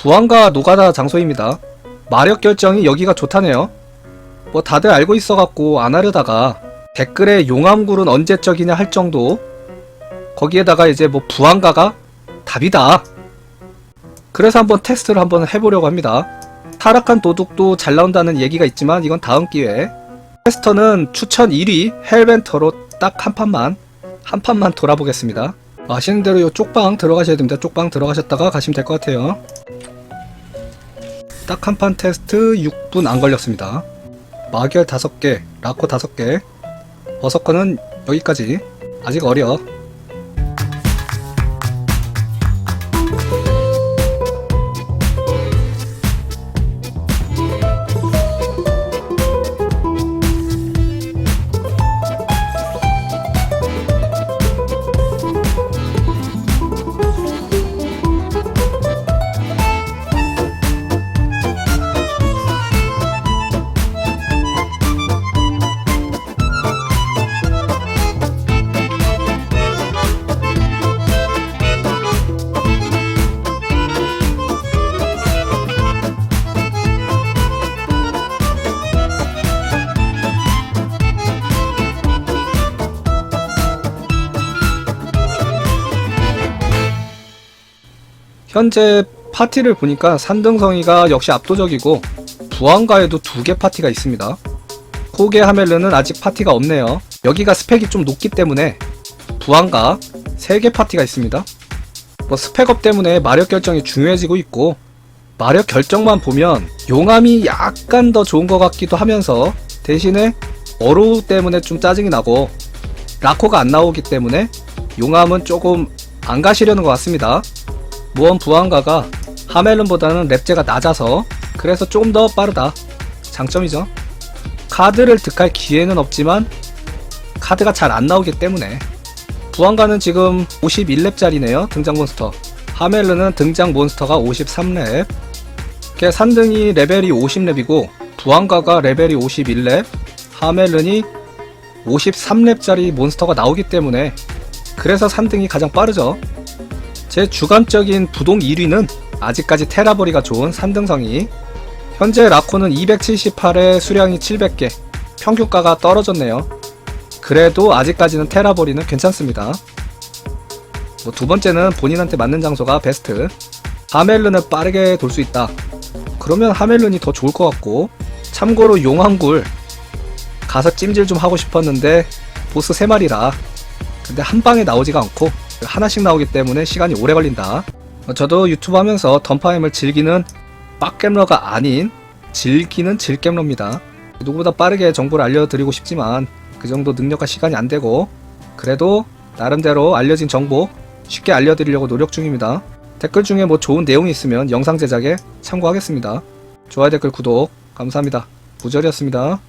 부안과 노가다 장소입니다. 마력 결정이 여기가 좋다네요. 뭐 다들 알고 있어갖고 안 하려다가 댓글에 용암굴은 언제적이냐 할 정도 거기에다가 이제 뭐 부안가가 답이다. 그래서 한번 테스트를 한번 해보려고 합니다. 타락한 도둑도 잘 나온다는 얘기가 있지만 이건 다음 기회에 테스터는 추천 1위 헬벤터로 딱 한 판만 한 판만 돌아보겠습니다. 아시는 대로 요 쪽방 들어가셔야 됩니다. 쪽방 들어가셨다가 가시면 될 것 같아요. 딱 한 판 테스트 6분 안 걸렸습니다. 마결 5개, 라코 5개, 버서커는 여기까지. 아직 어려. 현재 파티를 보니까 산등성이가 역시 압도적이고 부안가에도 두 개 파티가 있습니다. 코게 하멜르는 아직 파티가 없네요. 여기가 스펙이 좀 높기 때문에 부안가 세개 파티가 있습니다. 뭐 스펙업 때문에 마력 결정이 중요해지고 있고 마력 결정만 보면 용암이 약간 더 좋은 것 같기도 하면서 대신에 어로우 때문에 좀 짜증이 나고 라코가 안 나오기 때문에 용암은 조금 안 가시려는 것 같습니다. 무언 부안가가 하멜론보다는 랩제가 낮아서 그래서 조금 더 빠르다. 장점이죠. 카드를 득할 기회는 없지만 카드가 잘 안 나오기 때문에 부안가는 지금 51렙짜리네요. 등장 몬스터. 하멜르는 등장 몬스터가 53렙. 걔 산등이 레벨이 50렙이고 부안가가 레벨이 51렙. 하멜른이 53렙짜리 몬스터가 나오기 때문에 그래서 산등이 가장 빠르죠. 제 주관적인 부동 1위는 아직까지 테라버리가 좋은 산등성이. 현재 라코는 278에 수량이 700개. 평균가가 떨어졌네요. 그래도 아직까지는 테라버리는 괜찮습니다. 뭐 두 번째는 본인한테 맞는 장소가 베스트. 하멜른은 빠르게 돌 수 있다. 그러면 하멜른이 더 좋을 것 같고 참고로 용왕굴 가서 찜질 좀 하고 싶었는데 보스 3마리라 근데 한 방에 나오지가 않고 하나씩 나오기 때문에 시간이 오래 걸린다. 어, 저도 유튜브 하면서 던파임을 즐기는 빡겜러가 아닌 즐기는 질겜러입니다. 누구보다 빠르게 정보를 알려드리고 싶지만 그 정도 능력과 시간이 안 되고 그래도 나름대로 알려진 정보 쉽게 알려드리려고 노력 중입니다. 댓글 중에 뭐 좋은 내용이 있으면 영상 제작에 참고하겠습니다. 좋아요 댓글 구독 감사합니다. 부절이었습니다.